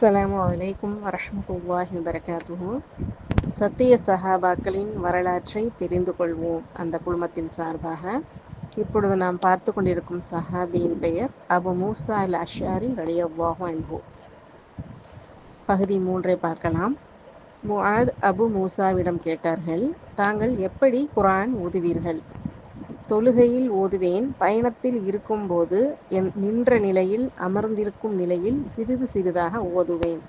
அஸ்லாம் வலைக்கும் வரமத்துல்லாஹி வபரகாத்துஹு. சத்திய சஹாபாக்களின் வரலாற்றை தெரிந்து கொள்வோம் அந்த குழுமத்தின் சார்பாக. இப்பொழுது நாம் பார்த்து கொண்டிருக்கும் சஹாபியின் பெயர் அபு மூசா அல் அஷாரி ரலியல்லாஹு என்போ பகுதி மூன்றை பார்க்கலாம். முஆத் அபு மூசாவிடம் கேட்டார்கள் தாங்கள் எப்படி குரான் ஓதுவீர்கள்? தொழுகையில் ஓதுவேன். பயணத்தில் இருக்கும்போது என் நின்ற நிலையில் அமர்ந்திருக்கும் நிலையில் சிறிது சிறிதாக ஓதுவேன்.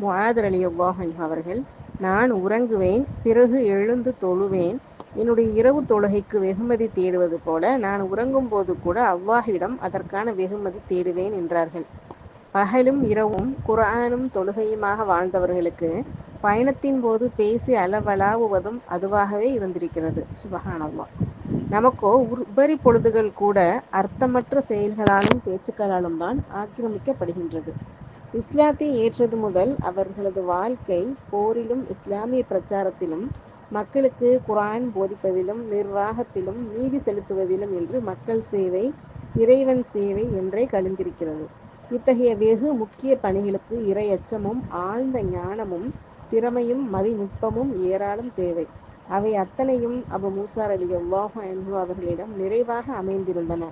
முஆத் அலி அல்லாஹன் அவர்கள் நான் உறங்குவேன் பிறகு எழுந்து தொழுவேன். என்னுடைய இரவு தொழுகைக்கு வெகுமதி தேடுவது போல நான் உறங்கும் போது கூட அவ்வாஹிடம் அதற்கான வெகுமதி தேடுவேன் என்றார்கள். பகலும் இரவும் குரானும் தொழுகையுமாக வாழ்ந்தவர்களுக்கு பயணத்தின் போது பேசி அளவலாவுவதும் அதுவாகவே இருந்திருக்கிறது. சுபஹானல்லாஹ். நமக்கோ உபரி பொழுதுகள் கூட அர்த்தமற்ற செயல்களாலும் பேச்சுக்களாலும் தான் ஆக்கிரமிக்கப்படுகின்றது. இஸ்லாத்தை ஏற்றது முதல் அவர்களது வாழ்க்கை போரிலும் இஸ்லாமிய பிரச்சாரத்திலும் மக்களுக்கு குரான் போதிப்பதிலும் நிர்வாகத்திலும் நீதி செலுத்துவதிலும் என்று மக்கள் சேவை இறைவன் சேவை என்றே கழிந்திருக்கிறது. இத்தகைய வெகு முக்கிய பணிகளுக்கு இறை அச்சமும் ஆழ்ந்த ஞானமும் திறமையும் மதிநுட்பமும் ஏராளம் தேவை. அவை அத்தனையும் அபு மூசார் அலி அல்லாஹு அன்ஹு அவர்களிடம் நிறைவாக அமைந்திருந்தன.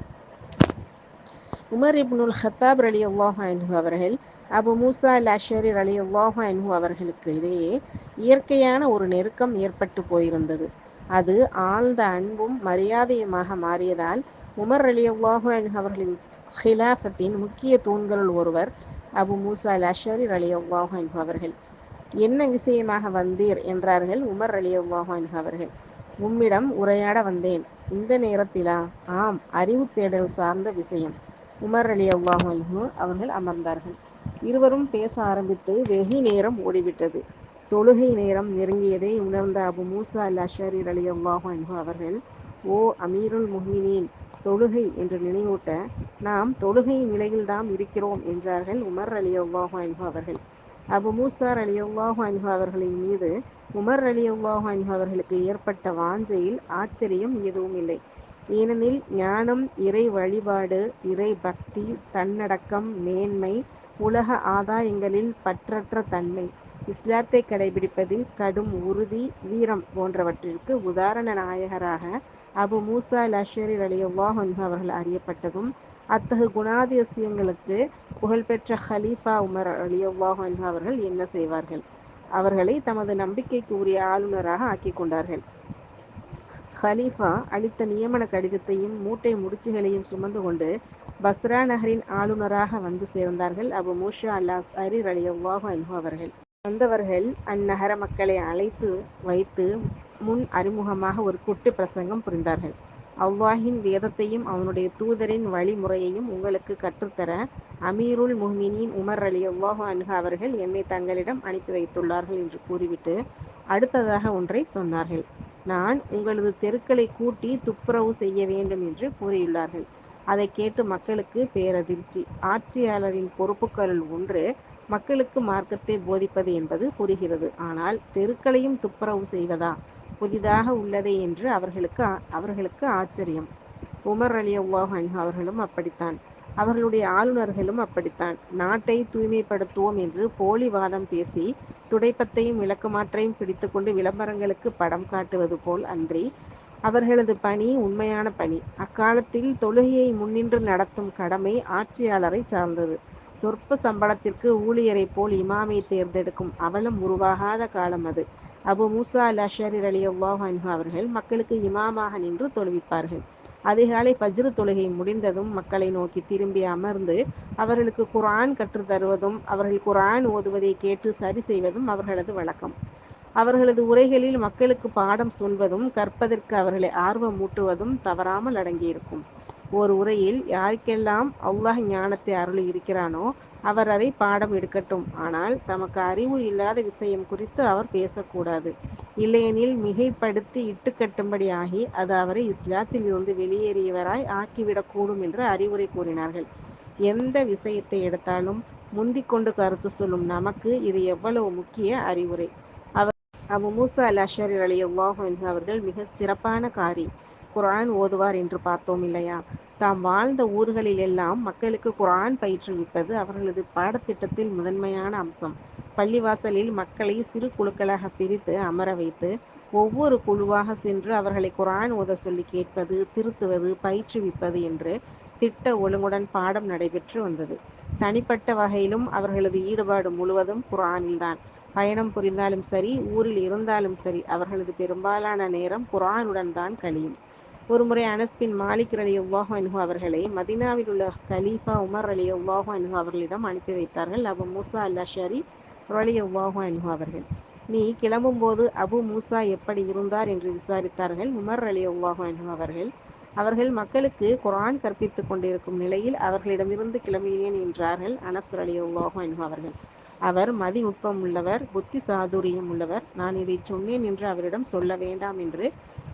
உமர் இப்னுல் ஹத்தாப் அலி அல்லாஹு அன்ஹு அவர்கள் அபு மூசா அல் அஷரி அலி அல்லாஹு அன்ஹு அவர்களுக்கு இடையே இயற்கையான ஒரு நெருக்கம் ஏற்பட்டு போயிருந்தது. அது ஆழ்ந்த அன்பும் மரியாதையுமாக மாறியதால் உமர் அலி அல்லாஹு அன்ஹு அவர்களின் ஹிலாஃபத்தின் முக்கிய தூண்களுள் ஒருவர் அபு மூசா அல் அஷரி அலி அல்லாஹு அவர்கள். என்ன விஷயமாக வந்தீர்? என்றார்கள் உமர் அலி அல்லாஹு அவர்கள். உம்மிடம் உரையாட வந்தேன். இந்த நேரத்திலா? ஆம் அறிவு தேடல் சார்ந்த விஷயம். உமர் அலி அல்லாஹு அவர்கள் அமர்ந்தார்கள். இருவரும் பேச ஆரம்பித்து வெகு நேரம் ஓடிவிட்டது. தொழுகை நேரம் நெருங்கியதை உணர்ந்த அபு மூசா அல் அஷரீர் அலி அல்லாஹு அவர்கள் ஓ அமீருல் முஹ்மினீன் தொழுகை என்று நினைவூட்ட நாம் தொழுகை நிலையில்தான் இருக்கிறோம் என்றார்கள் உமர் அலி அல்லாஹு அவர்கள். அபு மூசார் அலி அல்லாஹு அன்ஹு அவர்களின் மீது உமர் அலி அல்லாஹு அன்ஹு அவர்களுக்கு ஏற்பட்ட வாஞ்சையில் ஆச்சரியம் எதுவும் இல்லை. ஏனெனில் ஞானம் இறை வழிபாடு இறை பக்தி தன்னடக்கம் மேன்மை உலக ஆதாயங்களில் பற்றற்ற தன்மை. இஸ்லாத்தை கடைபிடிப்பதில் கடும் உறுதி வீரம் போன்றவற்றிற்கு உதாரண நாயகராக அபு மூசா லஷரி அலி அல்லாஹ் அன்ஹு அவர்கள் அறியப்பட்டதும் அத்தகு குணாதிசயங்களுக்கு புகழ்பெற்ற ஹலீஃபா உமர் அலி அல்லாஹ் அவர்கள் என்ன செய்வார்கள்? அவர்களை தமது நம்பிக்கைக்கு உரிய ஆளுநராக ஆக்கி கொண்டார்கள். ஹலீஃபா அளித்த நியமன கடிதத்தையும் மூட்டை முடிச்சுகளையும் சுமந்து கொண்டு பஸ்ரா நகரின் ஆளுநராக வந்து சேர்ந்தார்கள் அபு மூஷா அல்லாஸ் அரி அலி அல்லாஹு அவர்கள். வந்தவர்கள் அந்நகர மக்களை அழைத்து வைத்து முன் அறிமுகமாக ஒரு குட்டு பிரசங்கம் புரிந்தார்கள். அவ்வாஹின் வேதத்தையும் அவனுடைய தூதரின் வழிமுறையையும் உங்களுக்கு கற்றுத்தர அமீருல் முஹ்மினின் உமர் அலி அல்லாஹு அன்ஹு அவர்கள் என்னை தங்களிடம் அனுப்பி வைத்துள்ளார்கள் என்று கூறிவிட்டு அடுத்ததாக ஒன்றை சொன்னார்கள். நான் உங்களது தெருக்களை கூட்டி துப்புரவு செய்ய வேண்டும் என்று கூறியுள்ளார்கள். அதை கேட்டு மக்களுக்கு பேரதிர்ச்சி. ஆட்சியாளரின் பொறுப்புகளில் ஒன்று மக்களுக்கு மார்க்கத்தை போதிப்பது என்பது புரிகிறது. ஆனால் தெருக்களையும் துப்புரவு செய்வதா? புதிதாக உள்ளதே என்று அவர்களுக்கு அவர்களுக்கு ஆச்சரியம். உமர் அலி அல்லாஹ் அவர்களும் அப்படித்தான். அவர்களுடைய ஆளுநர்களும் அப்படித்தான். நாட்டை தூய்மைப்படுத்துவோம் என்று போலி வாதம் பேசி துடைப்பத்தையும் விளக்குமாற்றையும் பிடித்துக்கொண்டு விளம்பரங்களுக்கு படம் காட்டுவது போல் அன்றி அவர்களது பணி உண்மையான பணி. அக்காலத்தில் தொழுகையை முன்னின்று நடத்தும் கடமை ஆட்சியாளரை சார்ந்தது. சொற்ப சம்பளத்திற்கு ஊழியரை போல் இமாமை தேர்ந்தெடுக்கும் அவலம் உருவாகாத காலம் அது. அபு மூசா அல் அஷரி அலி அல்லாஹ் அவர்கள் மக்களுக்கு இமாமாக நின்று தொழுவிப்பார்கள். அதிகாலை பஜ்ரு தொழுகை முடிந்ததும் மக்களை நோக்கி திரும்பி அமர்ந்து அவர்களுக்கு குரான் கற்றுத்தருவதும் அவர்கள் குரான் ஓதுவதை கேட்டு சரி செய்வதும் அவர்களது வழக்கம். அவர்களது உரைகளில் மக்களுக்கு பாடம் சொல்வதும் கற்பதற்கு அவர்களை ஆர்வம் மூட்டுவதும் தவறாமல் அடங்கியிருக்கும். ஓர் உரையில் யாருக்கெல்லாம் அல்லாஹ் ஞானத்தை அருள் இருக்கிறானோ அவர் அதை பாடம் எடுக்கட்டும். ஆனால் தமக்கு அறிவு இல்லாத விஷயம் குறித்து அவர் பேசக்கூடாது. இல்லையெனில் மிகைப்படுத்தி இட்டுக்கட்டும்படி ஆகி அது அவரை இஸ்லாத்தில் இருந்து வெளியேறியவராய் ஆக்கிவிடக்கூடும் என்று அறிவுரை கூறினார்கள். எந்த விஷயத்தை எடுத்தாலும் முந்திக்கொண்டு கருத்து சொல்லும் நமக்கு இது எவ்வளவு முக்கிய அறிவுரை. அவர் அபு மூசா அல் அஷரி அலி அல்லாஹ் அவர்கள் மிகச் சிறப்பான காரி. குரான் ஓதுவார் என்று பார்த்தோம் இல்லையா? தாம் வாழ்ந்த ஊர்களில் எல்லாம் மக்களுக்கு குரான் பயிற்றுவிப்பது அவர்களது பாடத்திட்டத்தில் முதன்மையான அம்சம். பள்ளிவாசலில் மக்களை சிறு குழுக்களாக பிரித்து அமர வைத்து ஒவ்வொரு குழுவாக சென்று அவர்களை குரான் ஓத சொல்லி கேட்பது திருத்துவது பயிற்றுவிப்பது என்று திட்ட ஒழுங்குடன் பாடம் நடைபெற்று வந்தது. தனிப்பட்ட வகையிலும் அவர்களது ஈடுபாடு முழுவதும் குரானில்தான் பயணம் புரிந்தாலும் சரி ஊரில் இருந்தாலும் சரி அவர்களது பெரும்பாலான நேரம் குரானுடன் தான் கழியும். ஒருமுறை அனஸ் பின் மாலிக் அலி அல்லாஹ் அனுகு அவர்களை மதினாவில் உள்ள கலீஃபா உமர் அலி அல்லாஹ் அனுகு அவர்களிடம் அனுப்பி வைத்தார்கள். அபு மூசா அல்லா ஷரி அலி அல்லாஹ் அனுகு அவர்கள். நீ கிளம்பும்போது அபு மூசா எப்படி இருந்தார் என்று விசாரித்தார்கள். உமர் அலி அல்லாஹ் அனுகு அவர்கள் அவர்கள் மக்களுக்கு குரான் கற்பித்துக் கொண்டிருக்கும் நிலையில் அவர்களிடமிருந்து கிளம்பினேன் என்றார்கள். அனஸ் அலி அல்லாஹ் அனுகு அவர்கள் அவர் மதி நுட்பம் உள்ளவர் புத்தி சாதுரியம் உள்ளவர். நான் இதை சொன்னேன் என்று அவரிடம் சொல்ல வேண்டாம் என்று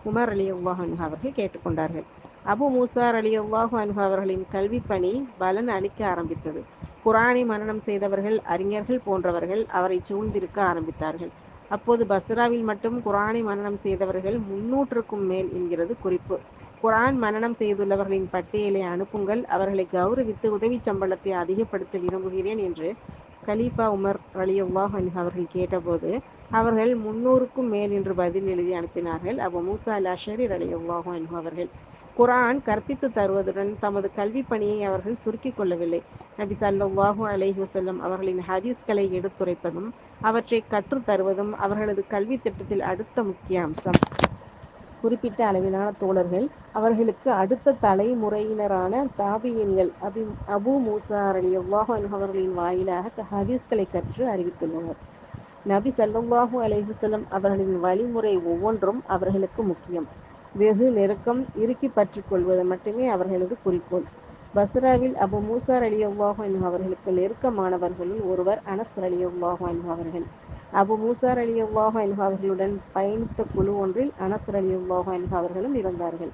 உமர் அலி அல்லாஹ் அவர்கள் கேட்டுக்கொண்டார்கள். அபு மூசார் அலி அல்லாஹு அனுஹா அவர்களின் கல்வி பணி பலன் அளிக்க ஆரம்பித்தது. குரானை மரணம் செய்தவர்கள் அறிஞர்கள் போன்றவர்கள் அவரை சூழ்ந்திருக்க ஆரம்பித்தார்கள். அப்போது பஸ்ராவில் மட்டும் குரானை மரணம் செய்தவர்கள் முன்னூற்றுக்கும் மேல் என்கிறது குறிப்பு. குரான் மரணம் செய்துள்ளவர்களின் பட்டியலை அனுப்புங்கள். அவர்களை கௌரவித்து உதவி சம்பளத்தை அதிகப்படுத்த விரும்புகிறேன் என்று கலீஃபா உமர் அலியுல்லாஹ் அவர்கள் கேட்டபோது அவர்கள் முன்னூறுக்கும் மேல் என்று பதில் எழுதி அனுப்பினார்கள். அபு மூசா அல் அஷரீர் அலியுல்லாஹ் அவர்கள் குரான் கற்பித்து தருவதுடன் தமது கல்வி பணியை அவர்கள் சுருக்கிக் கொள்ளவில்லை. நபி சல்லாஹூ அலஹி வசல்லம் அவர்களின் ஹதீஸ்களை எடுத்துரைப்பதும் அவற்றை கற்றுத் தருவதும் அவர்களது கல்வி திட்டத்தில் அடுத்த முக்கிய அம்சம். குறிப்பிட்ட அளவிலான தோழர்கள் அவர்களுக்கு அடுத்த தலைமுறையினரான தாபியன்கள் அபி அபு மூசா அலி அல்லாஹு அவர்களின் வாயிலாக ஹதீஸ்களை கற்று அறிவித்துள்ளனர். நபி சல்லாஹூ அலைஹுசல்லம் அவர்களின் வழிமுறை ஒவ்வொன்றும் அவர்களுக்கு முக்கியம். வெகு நெருக்கம் இறுக்கி பற்றி கொள்வது மட்டுமே அவர்களது குறிக்கோள். பஸ்ராவில் அபு மூசார் அலி அல்லாஹு அவர்களுக்கு நெருக்கமானவர்களில் ஒருவர் அனஸ் அலி அல்லாஹு அவர்கள். அபு மூசார் அலி அல்லாஹ் அவர்களுடன் பயணித்த குழு ஒன்றில் அனஸ் அலி அல்லாஹ் அவர்களும் இருந்தார்கள்.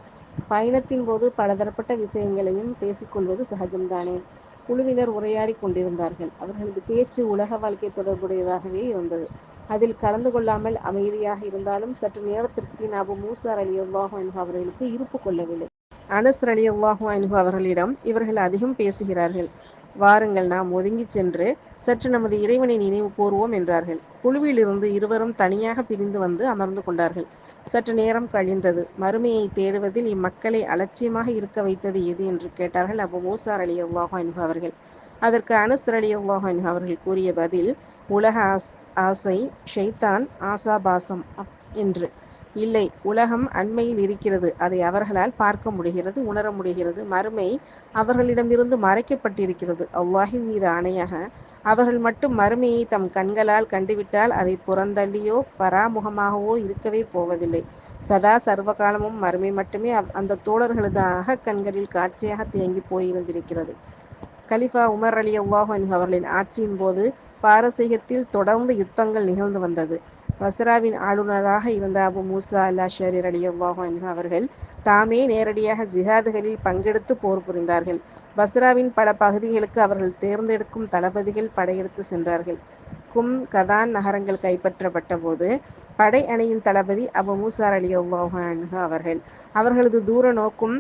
பயணத்தின் போது பலதரப்பட்ட விஷயங்களையும் பேசிக்கொள்வது சகஜம்தானே? குழுவினர் உரையாடி கொண்டிருந்தார்கள். அவர்களது பேச்சு உலக வாழ்க்கை தொடர்புடையதாகவே இருந்தது. அதில் கலந்து கொள்ளாமல் அமைதியாக இருந்தாலும் சற்று நேரத்திற்கு பின் அபு மூசார் அலி அல்லாஹ் அவர்களுக்கு இருப்பு கொள்ளவில்லை. அனஸ் அலி அல்லாஹு அவர்களிடம் இவர்கள் அதிகம் பேசுகிறார்கள். வாருங்கள் நாம் ஒதுங்கி சென்று சற்று நமது இறைவனை நினைவு கூறுவோம் என்றார்கள். குழுவிலிருந்து இருவரும் தனியாக பிரிந்து வந்து அமர்ந்து கொண்டார்கள். சற்று நேரம் கழிந்தது. மறுமையை தேடுவதில் இம்மக்களை அலட்சியமாக இருக்க வைத்தது எது என்று கேட்டார்கள் அபு மூசார் அலி அல்லாஹான் அவர்கள். அதற்கு அனுஸ் அலி அல்லாஹான் அவர்கள் கூறிய பதில் உலக ஆசை ஷைத்தான் ஆசாபாசம் என்று. இல்லை உலகம் அண்மையில் இருக்கிறது. அதை அவர்களால் பார்க்க முடிகிறது உணர முடிகிறது. மறுமை அவர்களிடமிருந்து மறைக்கப்பட்டிருக்கிறது. அவ்வாஹின் மீது ஆணையாக அவர்கள் மட்டும் மறுமையை தம் கண்களால் கண்டுவிட்டால் அதை புறந்தள்ளியோ பராமுகமாகவோ இருக்கவே போவதில்லை. சதா சர்வகாலமும் மறுமை மட்டுமே அந்த தோழர்களது அகக்கண்களில் காட்சியாக தேங்கி போயிருந்திருக்கிறது. கலிஃபா உமர் அலி அல்லாஹ் அவர்களின் ஆட்சியின் போது பாரசீகத்தில் தொடர்ந்து யுத்தங்கள் நிகழ்ந்து வந்தது. பஸ்ராவின் ஆளுநராக இருந்த அபு மூசா அல்லா ஷரீர் அலி அல்லாஹ் அவர்கள் தாமே நேரடியாக ஜிஹாதுகளில் பங்கெடுத்து போர் புரிந்தார்கள். பஸ்ராவின் பல பகுதிகளுக்கு அவர்கள் தேர்ந்தெடுக்கும் தளபதிகள் படையெடுத்து சென்றார்கள். கும் கதான் நகரங்கள் கைப்பற்றப்பட்ட போது படை அணியின் தளபதி அபு மூசார் அலி அல்லாஹ் அவர்கள் அவர்களது தூர நோக்கும்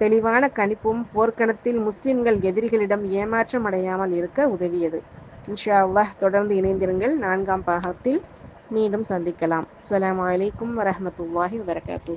தெளிவான கணிப்பும் போர்க்களத்தில் முஸ்லிம்கள் எதிரிகளிடம் ஏமாற்றம் அடையாமல் இருக்க உதவியது. இன்ஷா அல்லாஹ் தொடர்ந்து இணைந்திருங்கள். நான்காம் பாகத்தில் மீண்டும் சந்திக்கலாம். அலாம் வலைக்கம் வரமத்துல்லாஹி வரகாத்தூ